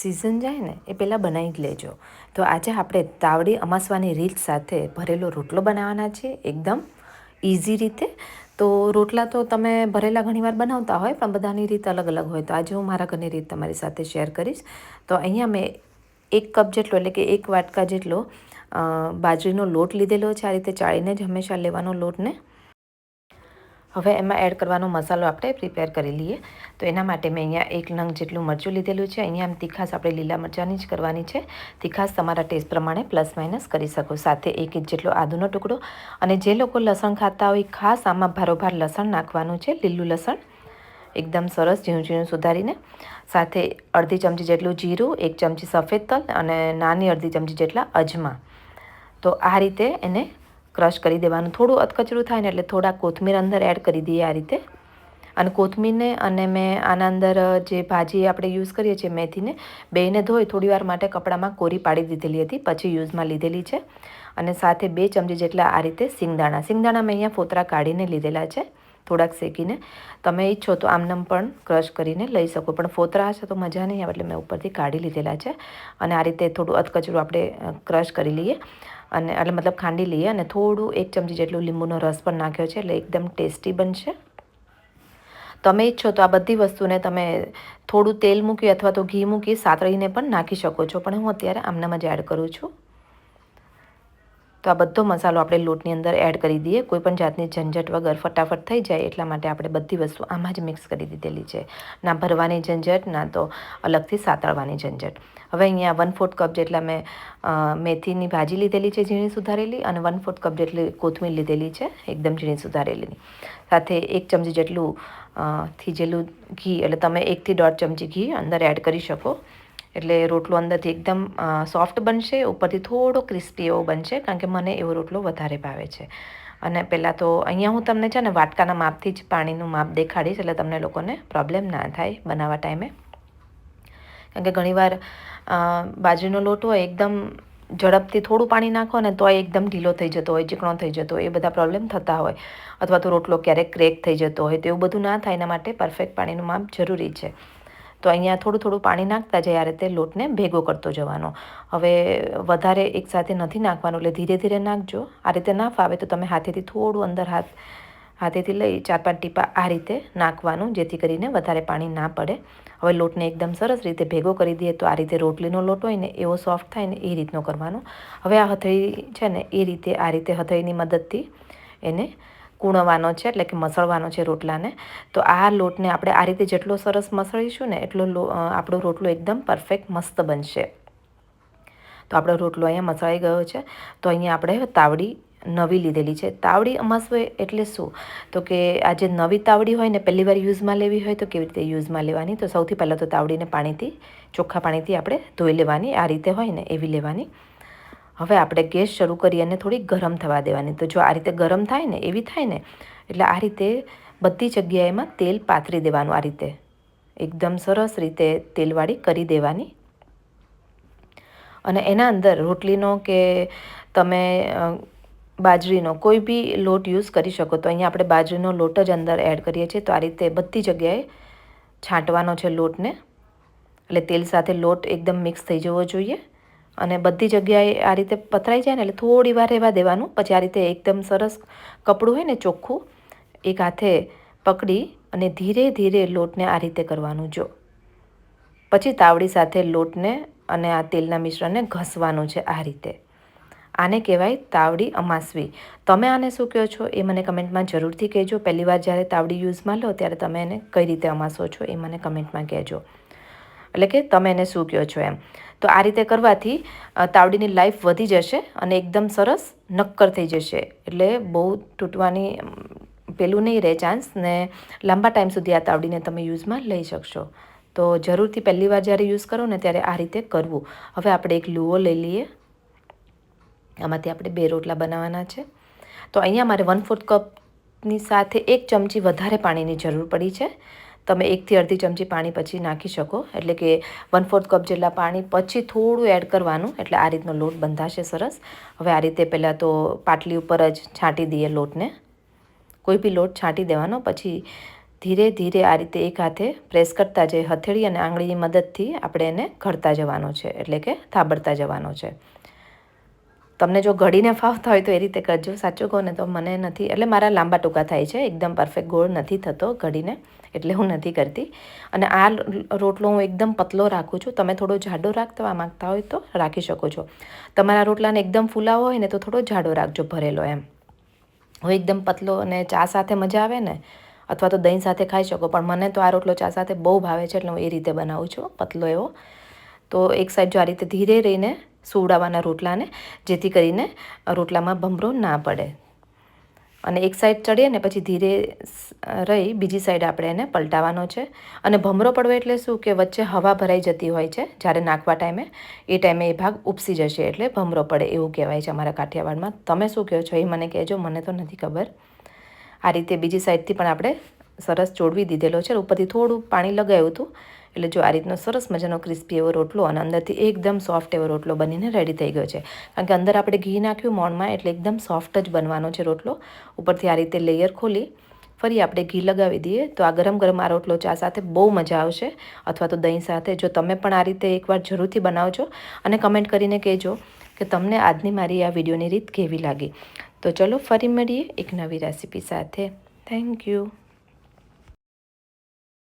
Season જાય ને, એ પહેલાં બનાવી જ લેજો. તો આજે આપણે તાવડી અમાસવાની રીત સાથે ભરેલો રોટલો બનાવવાના છે એકદમ ઇઝી રીતે. તો રોટલા તો તમે ભરેલા ઘણીવાર બનાવતા હોય, પણ બધાની રીત અલગ અલગ હોય. તો આજે હું મારા ઘરની રીત તમારી સાથે શેર કરીશ. તો અહીંયા મેં એક કપ જેટલો, એટલે કે એક વાટકા જેટલો બાજરીનો લોટ લીધેલો છે. આ રીતે ચાળીને જ હંમેશા લેવાનો લોટને હવે એમાં એડ કરવાનો મસાલો આપણે પ્રિપેર કરી લઈએ. તો એના માટે મેં અહીંયા એક નંગ જેટલું મરચું લીધેલું છે. અહીંયા આમ તીખાસ આપણે લીલા મરચાંની જ કરવાની છે. તીખાસ તમારા ટેસ્ટ પ્રમાણે પ્લસ માઇનસ કરી શકો. સાથે એક ઇંચ જેટલો આદુનો ટુકડો. અને જે લોકો લસણ ખાતા હોય ખાસ આમાં ભારોભાર લસણ નાખવાનું છે. લીલું લસણ એકદમ સરસ ઝીણું ઝીણું સુધારીને. સાથે અડધી ચમચી જેટલું જીરું, એક ચમચી સફેદ તલ અને નાની અડધી ચમચી જેટલા અજમા. તો આ રીતે એને ક્રશ કરી દેવાનું. થોડું અધકચરું થાય ને એટલે થોડા કોથમીર અંદર એડ કરી દઈએ આ રીતે. અને કોથમીરને અને મેં આના અંદર જે ભાજી આપણે યુઝ કરીએ છીએ મેથીને બેને ધોઈ થોડી વાર માટે કપડામાં કોરી પાડી દીધેલી હતી, પછી યુઝમાં લીધેલી છે. અને સાથે બે ચમચી જેટલા આ રીતે સિંગદાણા. સિંગદાણા મેં અહીંયા ફોતરા કાઢીને લીધેલા છે, થોડાક શેકીને. તમે ઈચ્છો તો આમનામ પણ ક્રશ કરીને લઈ શકો, પણ ફોતરા હશે તો મજા નહીં આવે એટલે મેં ઉપરથી કાઢી લીધેલા છે. અને આ રીતે થોડું અધકચરું આપણે ક્રશ કરી લઈએ. અને એટલે મતલબ ખાંડી લઈએ અને થોડું એક ચમચી જેટલું લીંબુનો રસ પણ નાખ્યો છે એટલે એકદમ ટેસ્ટી બનશે. તમે ઈચ્છો તો આ બધી વસ્તુને તમે થોડું તેલ મૂકી અથવા તો ઘી મૂકી સાતળીને પણ નાખી શકો છો. પણ હું અત્યારે આમનામાં જ એડ કરું છું. તો આ બધો મસાલો આપણે લોટની અંદર એડ કરી દઈએ. કોઈપણ જાતની ઝંઝટ વગર ફટાફટ થઈ જાય એટલા માટે આપણે બધી વસ્તુ આમાં જ મિક્સ કરી દીધેલી છે. ના ભરવાની ઝંઝટ, ના તો અલગથી સાતળવાની ઝંઝટ. હવે અહીંયા વન ફોર્થ કપ જેટલા મેં મેથીની ભાજી લીધેલી છે ઝીણી સુધારેલી અને વન ફોર્થ કપ જેટલી કોથમીર લીધેલી છે એકદમ ઝીણી સુધારેલીની. સાથે એક ચમચી જેટલું થીજેલું ઘી, એટલે તમે એકથી દોઢ ચમચી ઘી અંદર એડ કરી શકો. એટલે રોટલો અંદરથી એકદમ સોફ્ટ બનશે, ઉપરથી થોડો ક્રિસ્પી એવો બનશે, કારણ કે મને એવો રોટલો વધારે ભાવે છે. અને પહેલાં તો અહીંયા હું તમને છે ને વાટકાના માપથી જ પાણીનું માપ દેખાડીશ, એટલે તમને લોકોને પ્રોબ્લેમ ના થાય બનાવવા ટાઈમે. કારણ કે ઘણીવાર બાજરીનો લોટ એકદમ ઝડપથી થોડું પાણી નાખો ને તો એકદમ ઢીલો થઈ જતો હોય, ચીકણો થઈ જતો હોય, એ બધા પ્રોબ્લેમ થતા હોય. અથવા તો રોટલો ક્યારેક ક્રેક થઈ જતો હોય, તો એવું બધું ના થાય, એના માટે પરફેક્ટ પાણીનું માપ જરૂરી છે. તો અહીંયા થોડું થોડું પાણી નાખતા જાય, આ રીતે લોટને ભેગો કરતો જવાનો. હવે વધારે એકસાથે નથી નાખવાનું, એટલે ધીરે ધીરે નાખજો. આ રીતે ના ફાવે તો તમે હાથેથી થોડું અંદર હાથ, હાથેથી લઈ ચાર પાંચ ટીપા આ રીતે નાખવાનું, જેથી કરીને વધારે પાણી ના પડે. હવે લોટને એકદમ સરસ રીતે ભેગો કરી દઈએ તો આ રીતે રોટલીનો લોટ હોય ને, એવો સોફ્ટ થાય ને, એ રીતનો કરવાનો. હવે આ હથળી છે ને, એ રીતે, આ રીતે હથળીની મદદથી એને કૂણવાનો છે, એટલે કે મસળવાનો છે રોટલાને. તો આ લોટને આપણે આ રીતે જેટલો સરસ મસળીશું ને એટલો આપણો રોટલો એકદમ પરફેક્ટ મસ્ત બનશે. તો આપણો રોટલો અહીંયા મસળાઈ ગયો છે. તો અહીંયા આપણે તાવડી નવી લીધેલી છે. તાવડી અમાસવે એટલે શું? તો કે આ જે નવી તાવડી હોય ને પહેલી વાર યુઝમાં લેવી હોય તો કેવી રીતે યુઝમાં લેવાની? તો સૌથી પહેલાં તો તાવડીને પાણીથી, ચોખ્ખા પાણીથી આપણે ધોઈ લેવાની. આ રીતે હોય ને એવી લેવાની. હવે આપણે ગેસ શરૂ કરી અને થોડી ગરમ થવા દેવાની. તો જો આ રીતે ગરમ થાય ને, એવી થાય ને, એટલે આ રીતે બધી જગ્યાએમાં તેલ પાથરી દેવાનું આ રીતે. એકદમ સરસ રીતે તેલવાળી કરી દેવાની. અને એના અંદર રોટલીનો કે તમે બાજરીનો કોઈ બી લોટ યુઝ કરી શકો. તો અહીંયા આપણે બાજરીનો લોટ જ અંદર એડ કરીએ છીએ. તો આ રીતે બધી જગ્યાએ છાંટવાનો છે લોટને. એટલે તેલ સાથે લોટ એકદમ મિક્સ થઈ જવો જોઈએ. અને બધી જગ્યાએ આ રીતે પથરાઈ જાય ને એટલે થોડી વાર રહેવા દેવાનું. પછી આ રીતે એકદમ સરસ કપડું હોય ને ચોખ્ખું, એક હાથે પકડી અને ધીરે ધીરે લોટને આ રીતે કરવાનું જો. પછી તાવડી સાથે લોટને અને આ તેલના મિશ્રણને ઘસવાનું છે આ રીતે. આને કહેવાય તાવડી અમાસવી. તમે આને શું કહો છો એ મને કમેન્ટમાં જરૂરથી કહેજો. પહેલી વાર જ્યારે તાવડી યુઝમાં લો ત્યારે તમે એને કઈ રીતે અમાસો છો એ મને કમેન્ટમાં કહેજો. એટલે કે તમે એને શું કહો છો એમ. તો આ રીતે કરવાથી તાવડીની લાઈફ વધી જશે અને એકદમ સરસ નક્કર થઈ જશે. એટલે બહુ તૂટવાની પેલું નહીં રહે ચાન્સ ને લાંબા ટાઈમ સુધી આ તાવડીને તમે યુઝમાં લઈ શકશો. તો જરૂરથી પહેલી વાર જ્યારે યુઝ કરો ને ત્યારે આ રીતે કરવું. હવે આપણે એક લુઓ લઈ લઈએ. આમાંથી આપણે બે રોટલા બનાવવાના છે. તો અહીંયા મારે વન ફોર્થ કપની સાથે એક ચમચી વધારે પાણીની જરૂર પડી છે. તમે એકથી અડધી ચમચી પાણી પછી નાખી શકો. એટલે કે વન ફોર્થ કપ જેટલા પાણી પછી થોડું એડ કરવાનું. એટલે આ રીતનો લોટ બંધાશે સરસ. હવે આ રીતે પહેલાં તો પાટલી ઉપર જ છાંટી દઈએ લોટને. કોઈ બી લોટ છાંટી દેવાનો. પછી ધીરે ધીરે આ રીતે એક હાથે પ્રેસ કરતા જઈએ હથેળી અને આંગળીની મદદથી આપણે એને ઘડતા જવાનો છે. એટલે કે થાબડતા જવાનો છે. તમને જો ઘડીને ફાવતા હોય તો એ રીતે કરજો. સાચું કહું ને તો મને નથી, એટલે મારા લાંબા ટૂંકા થાય છે. એકદમ પરફેક્ટ ગોળ નથી થતો ઘડીને એટલે હું નથી કરતી. અને આ રોટલો હું એકદમ પતલો રાખું છું. તમે થોડો જાડો રાખવા માંગતા હોય તો રાખી શકો છો. તમારા રોટલાને એકદમ ફૂલાવો હોય ને તો થોડો જાડો રાખજો ભરેલો એમ. હું એકદમ પતલો અને ચા સાથે મજા આવે ને, અથવા તો દહીં સાથે ખાઈ શકો, પણ મને તો આ રોટલો ચા સાથે બહુ ભાવે છે, એટલે હું એ રીતે બનાવું છું, પતલો એવો. તો એક સાઈડ જો આ રીતે ધીરે રહીને સુવડાવવાના રોટલાને, જેથી કરીને રોટલામાં ભમરો ના પડે. અને એક સાઈડ ચડીએ ને પછી ધીરે રહી બીજી સાઈડ આપણે એને પલટાવવાનો છે. અને ભમરો પડવો એટલે શું કે વચ્ચે હવા ભરાઈ જતી હોય છે, જ્યારે નાખવા ટાઈમે, એ ટાઈમે એ ભાગ ઉપસી જશે એટલે ભમરો પડે એવું કહેવાય છે અમારા કાઠિયાવાડમાં. તમે શું કહો છો એ મને કહેજો, મને તો નથી ખબર. આ રીતે બીજી સાઈડથી પણ આપણે સરસ ચોડવી દીધેલો છે ઉપરથી થોડું પાણી લગાવ્યું હતું. એટલે જો આ રીતનો સરસ મજાનો ક્રિસ્પી એવો રોટલો અને અંદરથી એકદમ સોફ્ટ એવો રોટલો બનીને રેડી થઈ ગયો છે. કારણ કે અંદર આપણે ઘી નાખ્યું મોણમાં એટલે એકદમ સોફ્ટ જ બનવાનો છે રોટલો. ઉપરથી આ રીતે લેયર ખોલી ફરી આપણે ઘી લગાવી દઈએ તો આ ગરમ ગરમ આ રોટલો ચા સાથે બહુ મજા આવશે. અથવા તો દહીં સાથે જો તમે પણ આ રીતે એકવાર જરૂરથી બનાવજો અને કમેન્ટ કરીને કહેજો કે તમને આજની મારી આ વિડીયોની રીત કેવી લાગી. તો ચલો ફરી મળીએ એક નવી રેસીપી સાથે. Thank you